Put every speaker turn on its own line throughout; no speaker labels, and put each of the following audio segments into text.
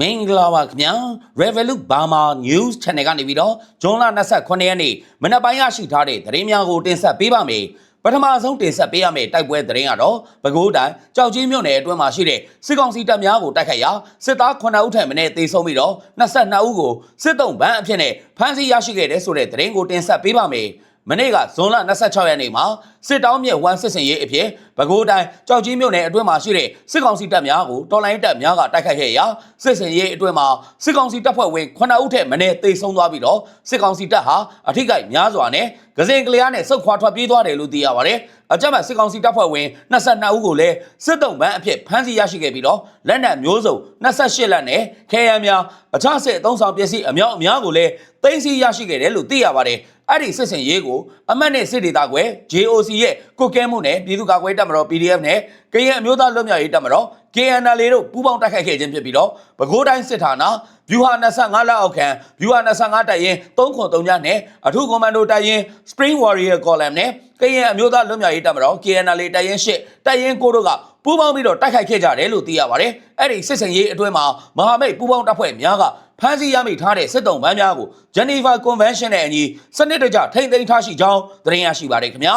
မင်္ဂလာပါခင်ဗျာ Revolut Burma News Channel ကနေပြီးတော့ဇွန်လ29ရက်နေ့မနက်ပိုင်းရရှိထားတဲ့သတင်းများကိုတင်ဆက်ပေးပါမယ်ပထမဆုံးတင်ဆက်ပေးရမယ့်တိုက်ပွဲသတင်းကတော့ပဲခူးတိုင်းကြောက်ကြီးမြို့နယ်အတွင်းမှာရှိတဲ့စစ်ကောင်စီတပ်များကိုတိုက်ခိုက်ရာစစ်သား9ဦးထက်မနည်းသေဆုံးပြီးတော့22ဦးကိုစစ်တုံးဗန်းအဖြစ်နဲ့ဖမ်းဆီးရရှိခဲ့တဲ့ဆိုတဲ့သတင်းကိုတင်ဆက်ပေးပါမယ် မနေ့ကဇွန်လ26ရက်နေ့မှာစစ်တောင်းမြစ်ဝမ်းစစ်စင်ရေးအဖြစ်ပဲခူးတိုင်းကြောက်ကြီးမြို့နယ်အတွင်းမှာရှိတဲ့စစ်ကောင်စီတပ်များကိုတော်လိုင်းတပ်များကတိုက်ခိုက်ခဲ့ရာစစ်စင်ရေးအတွင်းမှာစစ်ကောင်စီတပ်ဖွဲ့ဝင်9ဦးထက်မနည်းသေဆုံးသွားပြီးတော့စစ်ကောင်စီတပ်ဟာအထိကိများစွာနဲ့ကစင်ကလျားနဲ့စုတ်ခွာထွက်ပြေးသွားတယ်လို့သိရပါတယ်။ အကြမ်းဖက်စစ်ကောင်စီတပ်ဖွဲ့ဝင်22ဦးကိုလည်းစစ်တုံးပန်းအဖြစ်ဖမ်းဆီးရရှိခဲ့ပြီးတော့လက်နက်မျိုးစုံ28လက်နဲ့ခဲယမ်းများအခြားစစ်အုံဆောင်ပစ္စည်းအများအများကိုလည်းသိမ်းဆည်းရရှိခဲ့တယ်လို့သိရပါတယ်။အဲ့ဒီစစ်စင်ရေးကိုအမတ်နဲ့စစ်ဒေသကွယ် JOC ရဲ့ကုတ်ကဲမှုနဲ့ပြည်သူ့ကာကွယ်တပ်မတော် PDF နဲ့ ကရင်အမျိုးသားလွတ်မြောက်ရေးတပ်မတော် KNL တို့ပူးပေါင်းတိုက်ခိုက်ခဲ့ခြင်းဖြစ်ပြီးတော့ပဲခူးတိုင်းစစ်ဌာနဗျူဟာ25လက်အောက်ခံဗျူဟာ25တပ်ရင်း303ညနဲ့အထူးကွန်မန်ဒိုတပ်ရင်း Spring Warrior Column နဲ့ကရင်အမျိုးသားလွတ်မြောက်ရေးတပ်မတော် KNL တပ်ရင်း8တပ်ရင်း9တို့ကပူးပေါင်းပြီးတော့တိုက်ခိုက်ခဲ့ကြတယ်လို့သိရပါတယ်။အဲ့ဒီစစ်စင်ရေးအတွင်းမှာမဟာမိတ်ပူးပေါင်းတပ်ဖွဲ့များကဖမ်းဆီးရမိထားတဲ့စစ်တုံးပန်းများကို Geneva Convention နဲ့အညီစနစ်တကျထိမ့်သိမ်းထားရှိကြောင်းသတင်းရရှိပါတယ်ခင်ဗျာ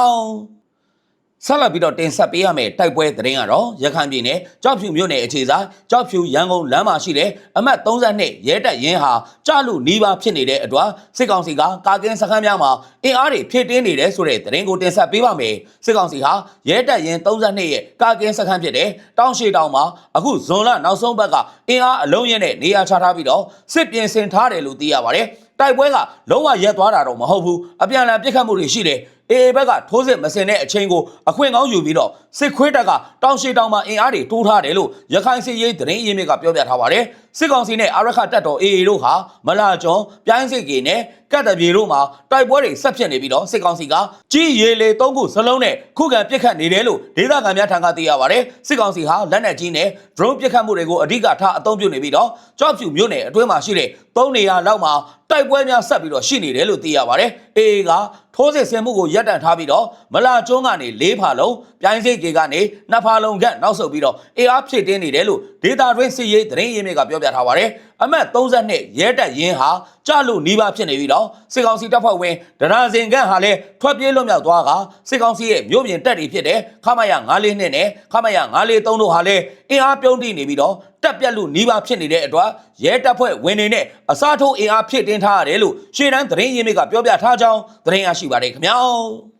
။ ဆက်လက်ပြီးတော့တင်ဆက်ပေးရမယ့်တိုက်ပွဲသတင်းကတော့ရခိုင်ပြည်နယ်ကြောက်ဖြူမြို့နယ်အခြေဆိုင်ကြောက်ဖြူရန်ကုန်လမ်းမှာရှိတဲ့အမှတ်32ရဲတပ်ရင်းဟာကြလူနီးပါးဖြစ်နေတဲ့အတွက်စစ်ကောင်စီကကာကင်းစခန်းများမှာအင်အားတွေဖြည့်တင်းနေတယ်ဆိုတဲ့သတင်းကိုတင်ဆက်ပေးပါမယ်စစ်ကောင်စီဟာရဲတပ်ရင်း32ရဲ့ကာကင်းစခန်းဖြစ်တဲ့တောင်ရှိတောင်မှာအခုဇွန်လနောက်ဆုံးဘက်ကအင်အားအလုံးရင်းနဲ့နေရာချထားပြီးတော့စစ်ပြင်ဆင်ထားတယ်လို့သိရပါတယ်တိုက်ပွဲကလုံးဝရက်သွားတာတော့မဟုတ်ဘူးအပြန်အလှန်ပြစ်ခတ်မှုတွေရှိတယ် အေအေဘက်ကထိုးစစ်မစင်တဲ့အချိန်ကိုအခွင့်ကောင်းယူပြီးတော့စစ်ခွေးတပ်ကတောင်ရှိတောင်မှာအင်အားတွေတိုးထားတယ်လို့ရခိုင်စစ်ရေးသတင်းရင်းမြစ်ကပြောပြထားပါတယ် စစ်ကောင်စီနဲ့အာရခတပ်တော်အေအေတို့ဟာမလာကျွန်းပြိုင်းစစ်ကေနဲ့ကတ်တပြေတို့မှာတိုက်ပွဲတွေဆက်ဖြစ်နေပြီးတော့စစ်ကောင်စီကကြီးရေလေသုံးခုစလုံးနဲ့ခုခံပစ်ခတ်နေတယ်လို့ဒေသခံများထံကသိရပါတယ်စစ်ကောင်စီဟာလက်နက်ကြီးနဲ့ drone ပစ်ခတ်မှုတွေကိုအဓိကထားအသုံးပြုနေပြီးတော့ကြော့ဖြူမြို့နယ်အတွင်းမှာရှိတဲ့သုံးနေရာလောက်မှာတိုက်ပွဲများဆက်ပြီးတော့ရှိနေတယ်လို့သိရပါတယ်အေအေကထိုးစစ်ဆင်မှုကိုရပ်တန့်ထားပြီးတော့မလာကျွန်းကနေ၄ဖာလုံးပြိုင်းစိတ်ကေကနေနှစ်ဖာလုံးကနောက်ဆုတ်ပြီးတော့အေအားဖြစ်တင်းနေတယ်လို့ဒေတာတွင်းစစ်ရေးသတင်းရင်းမြစ်ကပြောပြထားပါတယ်အမတ်32ရဲတပ်ရင်းဟာကြလို့နီးပါးဖြစ်နေပြီးတော့စစ်ကောင်စီတပ်ဖွဲ့ဝင်ဒရာစင်ခန့်ဟာလည်းထွက်ပြေးလွတ်မြောက်သွားကစစ်ကောင်စီရဲ့မြို့ပြင်တပ်တွေဖြစ်တဲ့ခမရ942နဲ့ခမရ943တို့ဟာလည်းအင်အားပြုံးတိနေပြီးတော့တက်ပြက်လို့နီးပါးဖြစ်နေတဲ့အတွက်ရဲတပ်ဖွဲ့ဝင်တွေနဲ့အစားထိုးအင်အားဖြစ်တင်ထားရတယ်လို့ရှေ့တန်းသတင်းရင်းမြစ်ကပြောပြထားကြောင်းသတင်းရရှိပါတယ်ခင်ဗျာ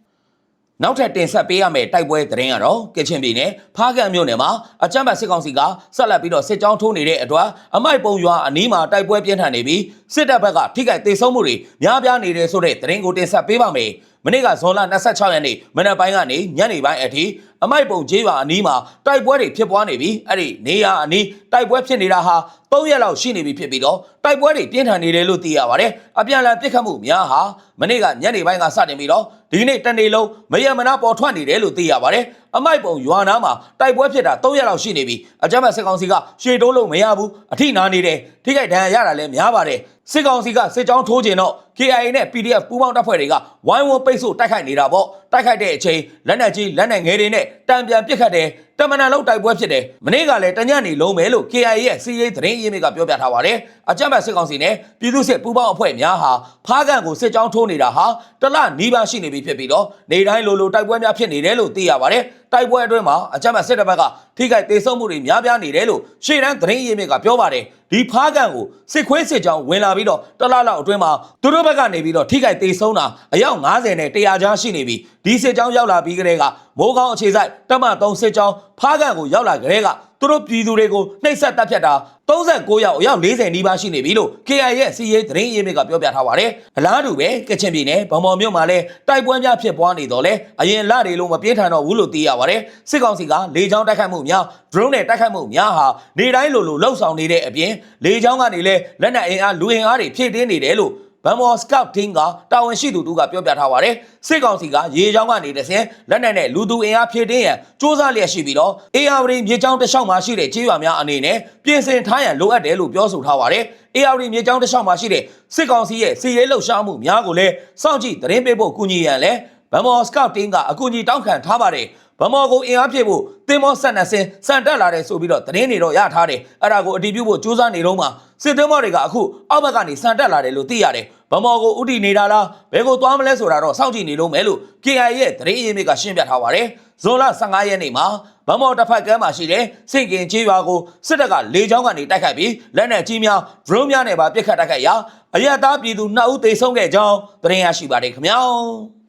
နောက်ထပ်တင်ဆက်ပေးရမယ့်တိုက်ပွဲသတင်းကတော့ကချင်ပြည်နယ်ဖားကန့်မြို့နယ်မှာအကြမ်းဖက်စစ်ကောင်စီကဆက်လက်ပြီးတော့စစ်ကြောင်းထိုးနေတဲ့အတွက်အမိုက်ပုံရွာအနီးမှာတိုက်ပွဲပြင်းထန်နေပြီးစစ်တပ်ဘက်ကထိခိုက်ဒေဆုံးမှုတွေများပြားနေတယ်ဆိုတဲ့သတင်းကိုတင်ဆက်ပေးပါမယ် မနေ့ကဇွန်လ26ရက်နေ့မနက်ပိုင်းကနေညနေပိုင်းအထိအမိုက်ပုံကျေးရွာအနီးမှာတိုက်ပွဲတွေဖြစ်ပွားနေပြီးအဲ့ဒီနေရာအနီးတိုက်ပွဲဖြစ်နေတာဟာ3ရက်လောက်ရှိနေပြီဖြစ်ပြီးတော့တိုက်ပွဲတွေပြင်းထန်နေတယ်လို့သိရပါတယ်အပြန်အလှန်ပြစ်ခတ်မှုများဟာမနေ့ကညနေပိုင်းကစတင်ပြီးတော့ဒီကနေ့တနေ့လုံးမရမနာပေါ်ထွက်နေတယ်လို့သိရပါတယ်အမိုက်ပုံရွာနာမှာတိုက်ပွဲဖြစ်တာ3ရက်လောက်ရှိနေပြီအကြမ်းဖက်စစ်ကောင်စီကရှေ့တိုးလို့မရဘူးအထိနာနေတယ်ထိခိုက်ဒဏ်ရာရတာလည်းများပါတယ်စစ်ကောင်စီကစစ်ကြောင်းထိုးခြင်းတော့ KIA နဲ့ PDF ပူးပေါင်းတပ်ဖွဲ့တွေကဝိုင်းဝန်းပိတ်ဆို့တိုက်ခိုက်နေတာပေါ့တိုက်ခိုက်တဲ့အချိန်လက်နက်ကြီးလက်နက်ငယ်တွေနဲ့တံပြန်ပစ်ခတ်တယ်တမန်တန်လောက်တိုက်ပွဲဖြစ်တယ်မနေ့ကလည်းတညနေလုံးပဲလို့ KIA ရဲ့စီးရေးသတင်းရင်းမြစ်ကပြောပြထားပါတယ်အကြမ်းဖက်စစ်ကောင်စီနဲ့ပြည်သူ့စစ်ပူးပေါင်းအဖွဲ့များဟာဖားကန်ကိုစစ်ကြောင်းထိုးနေတာဟာတလနီးပါးရှိနေပြီဖြစ်ပြီးတော့နေတိုင်းလိုလိုတိုက်ပွဲများဖြစ်နေတယ်လို့သိရပါတယ်တိုက်ပွဲအတွင်းမှာအကြမ်းဖက်စစ်တပ်ဘက်ကထိခိုက်ဒေဆုံးမှုတွေများပြားနေတယ်လို့ရှေ့တန်းသတင်းရင်းမြစ်ကပြောပါတယ်ဒီဖားကန်ကိုစစ်ခွေးစစ်ကြောင်းဝင်လာပြီးတော့တလလောက်အတွင်းမှာသူတို့ဘက်ကနေပြီးတော့ထိခိုက်ဒေဆုံးတာအယောက်90နဲ့100ကြားရှိနေပြီဒီစစ်ကြောင်းရောက်လာပြီးကတည်းကမိုးကောင်းအခြေဆိုင်တမန်3စစ်ကြောင်းဖားကန်ကိုရောက်လာကြတဲ့ကသူတို့ပြည်သူတွေကိုနှိပ်စက်တပ်ဖြတ်တာ39ရောက်အယောက်40နီးပါးရှိနေပြီလို့ KI ရဲ့စီရေးသတင်းရင်းမြစ်ကပြောပြထားပါတယ်အလားတူပဲကချင်ပြည်နယ်ဗမော်မြို့မှာလည်းတိုက်ပွဲများဖြစ်ပွားနေတော့လဲအရင်လတွေလုံးမပြေးထန်တော့ဘူးလို့သိရပါတယ်စစ်ကောင်စီကလေကြောင်းတိုက်ခိုက်မှုများ drone နဲ့တိုက်ခိုက်မှုများဟာနေတိုင်းလိုလိုလှုပ်ဆောင်နေတဲ့အပြင်လေကြောင်းကနေလဲလက်နက်အင်အားလူအင်အားတွေဖြည့်တင်းနေတယ်လို့ ဗန်မော်စကောက်တင်းကတာဝန်ရှိသူတို့ကပြောပြထားပါတယ်စစ်ကောင်စီကရေချောင်းကနေတဆင်လက်နက်နဲ့လူသူအင်အားဖြည့်တင်းရန်စ조사လျက်ရှိပြီးတော့အေယာဝတီမြေချောင်းတစ်လျှောက်မှာရှိတဲ့ခြေရွာများအနေနဲ့ပြင်ဆင်ထားရန်လိုအပ်တယ်လို့ပြောဆိုထားပါတယ်အေယာဝတီမြေချောင်းတစ်လျှောက်မှာရှိတဲ့စစ်ကောင်စီရဲ့စီရေးလှုပ်ရှားမှုများကိုလည်းစောင့်ကြည့်သတင်းပေးဖို့ကူညီရန်လဲဗန်မော်စကောက်တင်းကအကူအညီတောင်းခံထားပါတယ် ဗဗမော်ကိုအင်အားဖြည့်ဖို့တင်မောဆက်နှစ်စင်စံတက်လာတယ်ဆိုပြီးတော့သတင်းတွေတော့ရထားတယ်အဲ့ဒါကိုအတည်ပြုဖို့စူးစမ်းနေတော့မှစစ်တင်မောတွေကအခုအောက်ဘက်ကနေစံတက်လာတယ်လို့သိရတယ်ဗမော်ကိုဥတီနေတာလားဘယ်ကိုသွားမလဲဆိုတာတော့စောင့်ကြည့်နေလို့မယ်လို့ KIA ရဲ့သတင်းရင်းမြစ်ကရှင်းပြထားပါတယ်ဇွန်လ15ရက်နေ့မှာဗမော်တစ်ဖက်ကမ်းမှာရှိတဲ့စင့်ကင်ချေးရွာကိုစစ်တပ်ကလေကြောင်းကနေတိုက်ခိုက်ပြီးလက်နက်ကြီးများဒရုန်းများနဲ့ပါပစ်ခတ်တိုက်ခိုက်ရာအရက်သားပြည်သူ2ဦးသေဆုံးခဲ့ကြောင်းသတင်းရရှိပါတယ်ခင်ဗျာ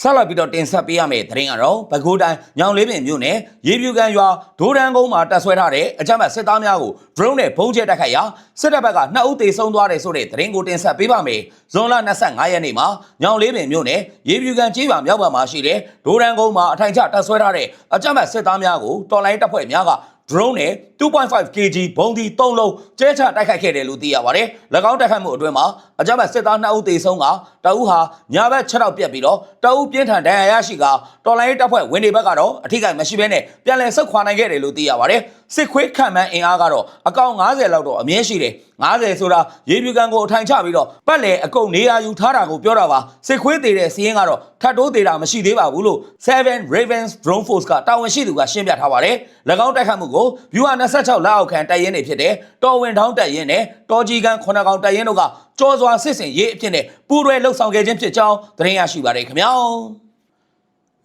ဆက်လက်ပြီးတော့တင်ဆက်ပေးရမယ့်သတင်းကတော့ပဲခူးတိုင်းညောင်လေးပင်မြို့နယ်ရေပြူကန်ရွာဒိုးတန်းကုန်းမှာတပ်ဆွဲထားတဲ့အကြမ်းဖက်စစ်သားများကို drone နဲ့ဘုံကျဲတိုက်ခိုက်ရာစစ်တပ်ဘက်က2ဦးသေဆုံးသွားတယ်ဆိုတဲ့သတင်းကိုတင်ဆက်ပေးပါမယ်။ဇွန်လ25ရက်နေ့မှာညောင်လေးပင်မြို့နယ်ရေပြူကန်ကြီးပါမြောက်ဘက်မှာရှိတဲ့ဒိုးတန်းကုန်းမှာအထိုင်ချတပ်ဆွဲထားတဲ့အကြမ်းဖက်စစ်သားများကိုတော်လိုင်းတပ်ဖွဲ့များက drone နဲ့2.5 kg ဘုံဒီ3လုံးကျဲချတိုက်ခိုက်ခဲ့တယ်လို့သိရပါတယ်။၎င်းတိုက်ခိုက်မှုအတွင်းမှာအကြမ်းဖက်စစ်သား2ဦးသေဆုံးကတအုပ်ဟာညာဘက်6တော့ပြက်ပြီးတော့တအုပ်ပြင်းထန်ဒဏ်ရာရရှိကတော်လိုင်းတပ်ဖွဲ့ဝင်တွေဘက်ကတော့အထိကိမရှိဘဲနဲ့ပြန်လည်ဆုတ်ခွာနိုင်ခဲ့တယ်လို့သိရပါတယ်။စစ်ခွေးခံမှန်းအင်အားကတော့အကောင်90လောက်တော့အမြင့်ရှိတယ်။90ဆိုတာရေပြူကန်ကိုအထိုင်ချပြီးတော့ပတ်လေအကုန်နေရာယူထားတာကိုပြောတာပါစစ်ခွေးသေးတဲ့စီးရင်ကတော့ထတ်တိုးသေးတာမရှိသေးပါဘူးလို့7 Ravens Drone Force ကတာဝန်ရှိသူကရှင်းပြထားပါတယ်၎င်းတိုက်ခတ်မှုကို View 26လက်အောက်ခံတပ်ရင်းတွေဖြစ်တဲ့တော်ဝင်ထောင်းတပ်ရင်းနဲ့တော်ကြီးကန်9ကောင်တပ်ရင်းတို့ကကြောစွာစစ်စင်ရေးအဖြစ်နဲ့ပူးတွဲလှုပ်ဆောင်ခဲ့ခြင်းဖြစ်ကြောင်းသတင်းရရှိပါတယ်ခင်ဗျာ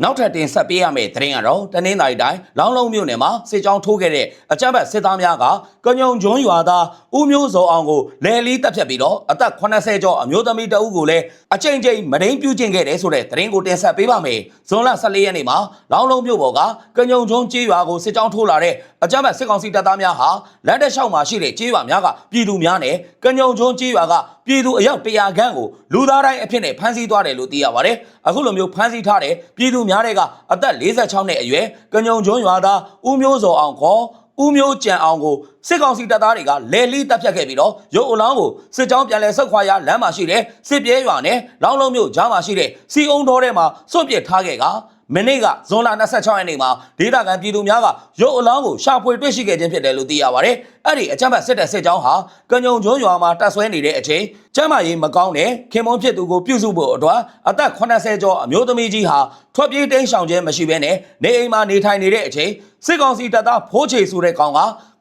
နောက်ထပ်တင်ဆက်ပေးရမယ့်သတင်းကတော့တနင်္လာရီတိုင်းလောင်းလုံးမြို့နယ်မှာစစ်ကြောင်းထိုးခဲ့တဲ့အကြမ်းဖက်စစ်သားများကကညုံကျွန်းရွာသားဦးမျိုးစောအောင်ကိုလယ်လီတပ်ဖြတ်ပြီးတော့အသက်80ကျော်အမျိုးသမီးတဦးကိုလည်းအကြိမ်ကြိမ်မဒိန်ပြုကျင့်ခဲ့တယ်ဆိုတဲ့သတင်းကိုတင်ဆက်ပေးပါမယ်။ဇွန်လ14ရက်နေ့မှာလောင်းလုံးမြို့ပေါ်ကကညုံကျွန်းကျေးရွာကိုစစ်ကြောင်းထိုးလာတဲ့အကြမ်းဖက်စစ်ကောင်စီတပ်သားများဟာလမ်းတစ်လျှောက်မှာရှိတဲ့ကျေးရွာများကပြည်သူများနဲ့ကညုံကျွန်းကျေးရွာကပြည်သူအယောက်100ခန့်ကိုလူသားတိုင်းအဖြစ်နဲ့ဖမ်းဆီးသွားတယ်လို့သိရပါတယ်။အခုလိုမျိုးဖမ်းဆီးထားတဲ့ပြည်သူများတွေကအသက်46နှစ်အရွယ်ကညုံကျွန်းရွာသားဦးမျိုးစောအောင်ခေါ်ဦးမျိုးကြံအောင်ကိုစစ်ကောင်စီတပ်သားတွေကလဲလီတပ်ဖြတ်ခဲ့ပြီးတော့ရုပ်အလောင်းကိုစစ်ကြောင်းပြန်လဲဆုတ်ခွာရလမ်းမှာရှိတဲ့စစ်ပြဲရွာနဲ့လောင်းလုံးမြို့ကြားမှာရှိတဲ့စီအုံတော်ထဲမှာစွန့်ပစ်ထားခဲ့က မနေ့ကဇွန်လ26ရက်နေ့မှာဒေသခံပြည်သူများကရုပ်အလောင်းကိုရှာဖွေတွေ့ရှိခဲ့ခြင်းဖြစ်တယ်လို့သိရပါတယ်။အဲ့ဒီအကြမ်းဖက်စစ်တပ်စစ်ကြောင်းဟာကညုံကျွန်းရွာမှာတပ်ဆွဲနေတဲ့အချိန်ကျမ်းမာရေးမကောင်းတဲ့ခင်မုန်းဖြစ်သူကိုပြုစုဖို့အတွက်အသက်80ကျော်အမျိုးသမီးကြီးဟာထွက်ပြေးတိမ်းရှောင်ခြင်းမရှိဘဲနဲ့နေအိမ်မှာနေထိုင်နေတဲ့အချိန်စစ်ကောင်စီတပ်သားဖိုးချေဆိုတဲ့ကောင်က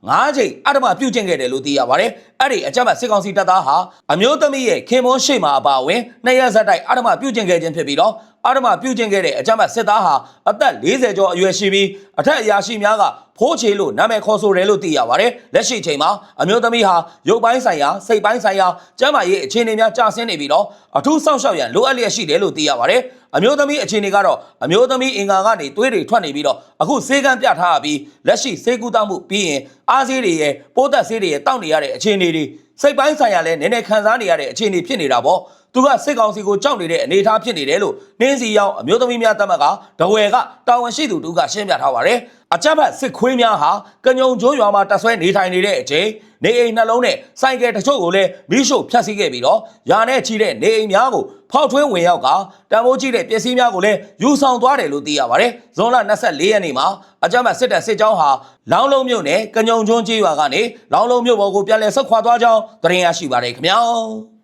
ငါးချိန်အဓမ္မပြုတ်ကျင့်ခဲ့တယ်လို့သိရပါတယ်။အဲ့ဒီအကြမ်းဖက်စစ်ကောင်စီတပ်သားဟာအမျိုးသမီးရဲ့ခင်မွန်းရှိမှအပါအဝင်နှစ်ရက်ဆက်တိုက်အဓမ္မပြုတ်ကျင့်ခဲ့ခြင်းဖြစ်ပြီးတော့ အဓမ္မပြုတ်ကျင့်ခဲ့တဲ့အကြမ်းဖက်စစ်သားဟာအသက်40ကျော်အရွယ်ရှိပြီးအထက်အရာရှိများကဖိုးချေလို့နာမည်ခေါ်ဆိုတယ်လို့သိရပါတယ်။လက်ရှိချိန်မှာအမျိုးသမီးဟာရုပ်ပိုင်းဆိုင်ရာစိတ်ပိုင်းဆိုင်ရာကျန်းမာရေးအခြေအနေများကျဆင်းနေပြီးတော့အထူးစောင့်ရှောက်ရန်လိုအပ်လျက်ရှိတယ်လို့သိရပါတယ်။အမျိုးသမီးအခြေအနေကတော့အမျိုးသမီးအင်္ဂါကနေသွေးတွေထွက်နေပြီးတော့အခုဆေးကန်းပြထားရပြီးလက်ရှိဆေးကူးတောက်မှုပြီးရင်အားဆေးတွေရဲ့ပိုးသက်ဆေးတွေရဲ့တောက်နေရတဲ့အခြေအနေတွေစိတ်ပိုင်းဆိုင်ရာလည်းနည်းနည်းခံစားနေရတဲ့အခြေအနေဖြစ်နေတာပေါ့သူကစစ်ကောင်စီကိုကြောက်နေတဲ့အနေအထားဖြစ်နေတယ်လို့နှင်းစီရောက်အမျိုးသမီးများတပ်မတ်ကဒဝယ်ကတာဝန်ရှိသူတူကရှင်းပြထားပါတယ်အကြမ်းဖက်စစ်ခွေးများဟာကညုံကျွန်းရွာမှာတပ်ဆွဲနေထိုင်နေတဲ့အချိန်နေအိမ်နှလုံးနဲ့စိုက်ကယ်တချို့ကိုလည်းမီးရှို့ဖျက်ဆီးခဲ့ပြီးတော့ယာနဲ့ချီတဲ့နေအိမ်များကိုဖောက်ထွင်းဝင်ရောက်ကတံမိုးကြီးတဲ့ပစ္စည်းများကိုလည်းယူဆောင်သွားတယ်လို့သိရပါတယ်။ဇွန်လ24ရက်နေ့မှာအကြမ်းဖက်စစ်တပ်စစ်ကြောင်းဟာလောင်းလုံးမြို့နယ်ကညုံကျွန်းကျေးရွာကနေလောင်းလုံးမြို့ပေါ်ကိုပြန်လည်ဆုတ်ခွာသွားကြောင်းသတင်းရရှိပါတယ်ခင်ဗျာ။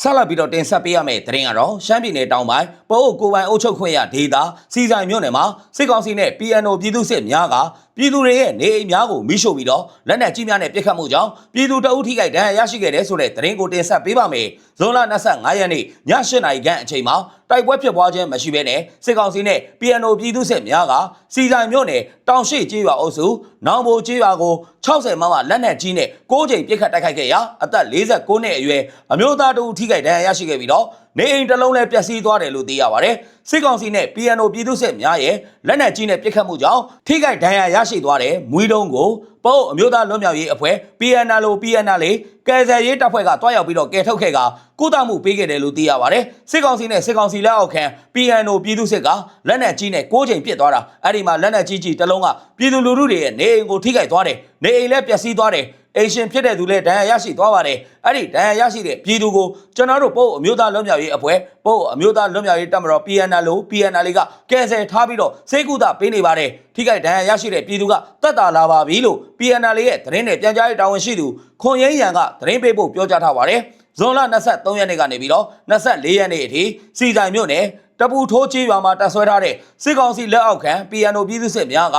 ဆက်လက်ပြီးတော့တင်ဆက်ပေးရမယ့်သတင်းကတော့ရှမ်းပြည်နယ်တောင်ပိုင်းပို့ကိုပိုင်အုပ်ချုပ်ခွင့်ရဒေသစီဆိုင်မြို့နယ်မှာစစ်ကောင်စီနဲ့ PNO ပြည်သူစစ်များကပြည်သူတွေရဲ့နေအိမ်များကိုမိရှို့ပြီးတော့လက်နက်ကြီးများနဲ့ပစ်ခတ်မှုကြောင့်ပြည်သူတအုပ်ထိခိုက်ဒဏ်ရာရရှိခဲ့တဲ့ဆိုတဲ့သတင်းကိုတင်ဆက်ပေးပါမယ်။ဇွန်လ25ရက်နေ့ည8:00နာရီခန့်အချိန်မှာတိုက်ပွဲဖြစ်ပွားခြင်းမရှိဘဲနဲ့စစ်ကောင်စီနဲ့ PNO ပြည်သူစစ်များကစီဆိုင်မြို့နယ်တောင်ရှိကျေးရွာအုပ်စုနောင်ဘိုကျေးရွာကို60မမလက်နက်ကြီးနဲ့6ကြိမ်ပစ်ခတ်တိုက်ခိုက်ခဲ့ရာအသက်49နှစ်အရွယ်အမျိုးသားတအုပ်ထိခိုက်ဒဏ်ရာရရှိခဲ့ပြီးတော့နေအိမ်တစ်လုံးလည်းပျက်စီးသွားတယ်လို့သိရပါတယ်။ စစ်ကောင်စီနဲ့ PNO ပြည်သူ့စစ်များရဲ့လက်နက်ကြီးနဲ့ပစ်ခတ်မှုကြောင့်ထိခိုက်ဒဏ်ရာရရှိသွားတဲ့မွေးတုံးကိုပို့အမျိုးသားလွတ်မြောက်ရေးအဖွဲ့ PNL PNL လေကယ်ဆယ်ရေးတပ်ဖွဲ့ကတွားရောက်ပြီးတော့ကယ်ထုတ်ခဲ့ကကုသမှုပေးခဲ့တယ်လို့သိရပါတယ်။စစ်ကောင်စီနဲ့စစ်ကောင်စီလက်အောက်ခံ PNO ပြည်သူ့စစ်ကလက်နက်ကြီးနဲ့6ချိန်ပစ်သွားတာအဲ့ဒီမှာလက်နက်ကြီးကြီးတစ်လုံးကပြည်သူလူထုတွေရဲ့နေအိမ်ကိုထိခိုက်သွားတယ်။နေအိမ်လည်းပျက်စီးသွားတယ်။အိမ်ရှင်ဖြစ်တဲ့သူလည်းဒဏ်ရာရရှိသွားပါတယ်အဲ့ဒီဒဏ်ရာရရှိတဲ့ပြည်သူကိုကျွန်တော်တို့ပို့အမျိုးသားလွတ်မြောက်ရေးအဖွဲ့ ပို့အမျိုးသားလွတ်မြောက်ရေးတပ်မတော် PNL လို့ PNL ကကယ်ဆယ်ထားပြီးတော့စေကုသပေးနေပါတယ်ထိခိုက်ဒဏ်ရာရရှိတဲ့ပြည်သူကတက်တာလာပါပြီလို့ PNL ရဲ့သတင်းနဲ့ပြန်ကြားရေးတာဝန်ရှိသူခွန်ရင်းရန်ကသတင်းပေးဖို့ပြောကြားထားပါတယ်ဇွန်လ23ရက်နေ့ကနေပြီးတော့24ရက်နေ့အထိစီဆိုင်မြို့နယ်တပူထိုးကြီးရွာမှာတပ်ဆွဲထားတဲ့စစ်ကောင်စီလက်အောက်ခံ PNO ပြည်သူစစ်များက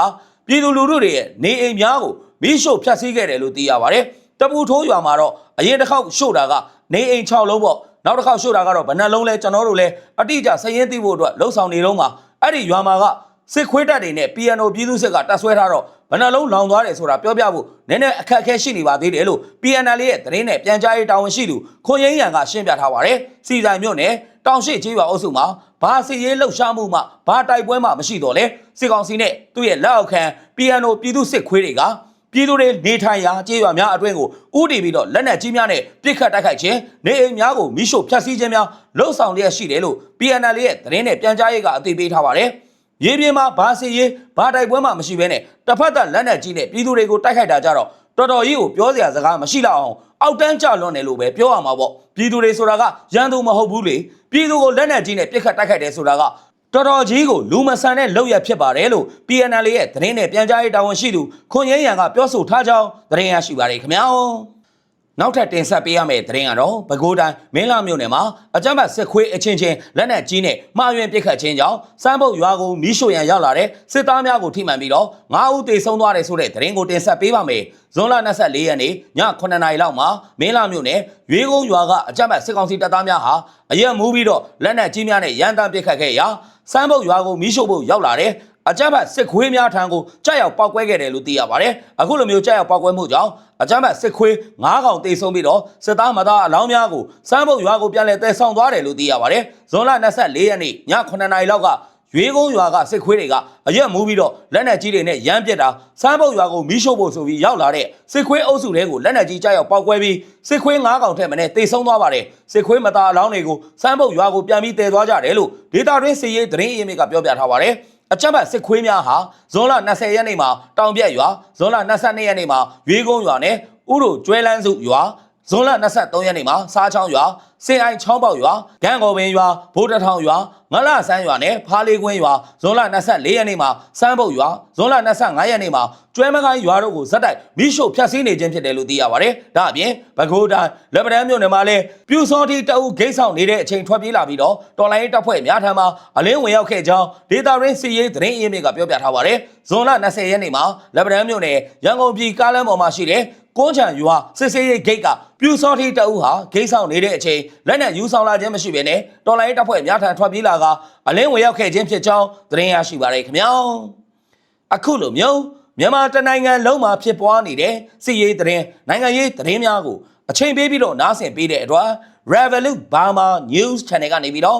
ပြည်သူလူထုတွေရဲ့နေအိမ်များကိုမိရှို့ဖျက်ဆီးခဲ့တယ်လို့သိရပါတယ်။တပူထိုးရွာမှာတော့အရင်တစ်ခေါက်ရှို့တာကနေအိမ်6လုံးပေါ့ နောက်တစ်ခေါက်ရှို့တာကတော့ဘယ်နှလုံးလဲကျွန်တော်တို့လည်းအတိအကျစည်ရင်းသိဖို့အတွက်လှုံ့ဆော်နေတော့မှာအဲ့ဒီရွာမှာကစစ်ခွေးတပ်တွေနဲ့ PNO ပြည်သူစစ်ကတပ်ဆွဲထားတော့ဘယ်နှလုံးလောင်သွားတယ်ဆိုတာပြောပြဖို့နည်းနည်းအခက်အခဲရှိနေပါသေးတယ်လို့ PNL ရဲ့သတင်းနဲ့ပြန်ကြားရေးတာဝန်ရှိသူခွန်ရင်းရန်ကရှင်းပြထားပါတယ်။စီဆိုင်မြို့နယ်တောင်ရှိချေးရွာအုပ်စုမှာဘာစီရေးလှုပ်ရှားမှုမှဘာတိုက်ပွဲမှမရှိတော့လဲစစ်ကောင်စီနဲ့သူ့ရဲ့လက်အောက်ခံ PNO ပြည်သူစစ်ခွေးတွေက ပြည်သူတွေနေထိုင်ရာကျေးရွာများအတွင်းကိုဥတီပြီးတော့လက်နက်ကြီးများနဲ့ပစ်ခတ်တိုက်ခိုက်ခြင်းနေအိမ်များကိုမိရှို့ဖျက်ဆီးခြင်းများလှုပ်ဆောင်လျက်ရှိတယ်လို့ PNL ရဲ့သတင်းနဲ့ပြန်ကြားရေးကအသိပေးထားပါတယ်။ရေပြင်မှာဘာစီရေးဘာတိုက်ပွဲမှမရှိဘဲနဲ့တစ်ဖက်သက်လက်နက်ကြီးနဲ့ပြည်သူတွေကိုတိုက်ခိုက်တာကြတော့တော်တော်ကြီးကိုပြောစရာစကားမရှိတော့အောင်အောက်တန်းကြလွန်တယ်လို့ပဲပြောရမှာပေါ့ပြည်သူတွေဆိုတာကရန်သူမဟုတ်ဘူးလေပြည်သူကိုလက်နက်ကြီးနဲ့ပြစ်ခတ်တိုက်ခိုက်တယ်ဆိုတာက တော်တော်ကြီးကိုလူမဆန်တဲ့လောက်ရဖြစ်ပါတယ်လို့ PNL ရဲ့သတင်းနဲ့ပြန်ကြားရေးတာဝန်ရှိသူခွန်ရဲရန်ကပြောဆိုထားကြောင်းသတင်းရရှိပါတယ်ခင်ဗျာ နောက်ထပ်တင်ဆက်ပေးရမယ့်သတင်းကတော့ပဲခူးတိုင်းမင်းလာမြို့နယ်မှာအကြမ်းဖက်စစ်ခွေးအချင်းချင်းလက်နက်ကြီးနဲ့မှားယွင်းပစ်ခတ်ခြင်းကြောင့်စမ်းပုတ်ရွာကိုမီးရှို့ရန်ရောက်လာတဲ့စစ်သားများကိုထိမှန်ပြီးတော့9ဦးသေဆုံးသွားတယ်ဆိုတဲ့သတင်းကိုတင်ဆက်ပေးပါမယ်။ဇွန်လ24ရက်နေ့ည9နာရီလောက်မှာမင်းလာမြို့နယ်ရွေးကုန်းရွာကအကြမ်းဖက်စစ်ကောင်စီတပ်သားများဟာအရက်မူးပြီးတော့လက်နက်ကြီးများနဲ့ရန်တမ်းပစ်ခတ်ခဲ့ရာစမ်းပုတ်ရွာကိုမီးရှို့ဖို့ရောက်လာတဲ့ အကြမ်းဖက်စစ်ခွေးများထံကိုကြောက်ရောက်ပောက်ကွဲခဲ့တယ်လို့သိရပါတယ်။အခုလိုမျိုးကြောက်ရောက်ပောက်ကွဲမှုကြောင့်အကြမ်းဖက်စစ်ခွေး9កောင်တေဆုံးပြီးတော့စစ်သားမသားအလောင်းများကိုစမ်းပုတ်ရွာကိုပြန်လည်တည်ဆောင်သွားတယ်လို့သိရပါတယ်။ဇွန်လ24ရက်နေ့ည9နာရီလောက်ကရွေးကုန်းရွာကစစ်ခွေးတွေကအရက်မူးပြီးတော့လက်နက်ကြီးတွေနဲ့ရမ်းပစ်တာစမ်းပုတ်ရွာကိုမီးရှို့ဖို့ဆိုပြီးရောက်လာတဲ့စစ်ခွေးအုပ်စုတွေကိုလက်နက်ကြီးကြောက်ရောက်ပောက်ကွဲပြီးစစ်ခွေး9កောင်ထက်မနဲ့တေဆုံးသွားပါတယ်။စစ်ခွေးမသားအလောင်းတွေကိုစမ်းပုတ်ရွာကိုပြန်ပြီးတည်သွားကြတယ်လို့ဒေတာတွင်းစီရေးသတင်းအင်းမြစ်ကပြောပြထားပါတယ်။ အကြမ်းဖက်စစ်ခွေးများဟာဇွန်လ20ရက်နေ့မှာတောင်ပြက်ရွာဇွန်လ22ရက်နေ့မှာရွေးကုန်းရွာနဲ့ဥရိုကျွဲလန်းစုရွာ ဇွန်လ23ရက်နေ့မှာစားချောင်းရွာစင်အိုင်ချောင်းပေါက်ရွာဂန်းကော်ပင်ရွာဘိုးတထောင်ရွာငလဆန်းရွာနဲ့ဖားလေးကွင်းရွာဇွန်လ24ရက်နေ့မှာစမ်းပုတ်ရွာဇွန်လ25ရက်နေ့မှာကျွဲမကိုင်းရွာတို့ကိုဇက်တိုက်မိရှို့ဖျက်ဆီးနေခြင်းဖြစ်တယ်လို့သိရပါတယ်။ဒါအပြင်ဘကိုးတိုင်းလက်ပတန်းမြို့နယ်မှာလည်းပြူစောတိတအုပ်ဂိတ်ဆောင်နေတဲ့အချိန်ထွက်ပြေးလာပြီးတော့တော်လိုင်းတပ်ဖွဲ့များထံမှာအလင်းဝင်ရောက်ခဲ့ကြောင်းဒေတာရင်းစီရေးသတင်းအင်းမြစ်ကပြောပြထားပါတယ်။ဇွန်လ20ရက်နေ့မှာလက်ပတန်းမြို့နယ်ရန်ကုန်ပြည်ကားလမ်းပေါ်မှာရှိတဲ့ ကွန်းချံရွာစစ်စေးရေးဂိတ်ကပြူစောတိတအုပ်ဟာဂိတ်ဆောင်နေတဲ့အချိန်လက်နက်ယူဆောင်လာခြင်းမရှိဘဲနဲ့တော်လိုင်းတပ်ဖွဲ့များထံထွက်ပြေးလာကအလင်းဝင်ရောက်ခဲ့ခြင်းဖြစ်ကြောင်းသတင်းရရှိပါတယ်ခင်ဗျာ။အခုလိုမျိုးမြန်မာတနိုင်ငံလုံးမှာဖြစ်ပွားနေတဲ့စစ်ရေးသတင်းနိုင်ငံရေးသတင်းများကိုအချိန်ပေးပြီးတော့နားဆင်ပေးတဲ့အတွက် Revolut Burma News Channel ကနေပြီးတော့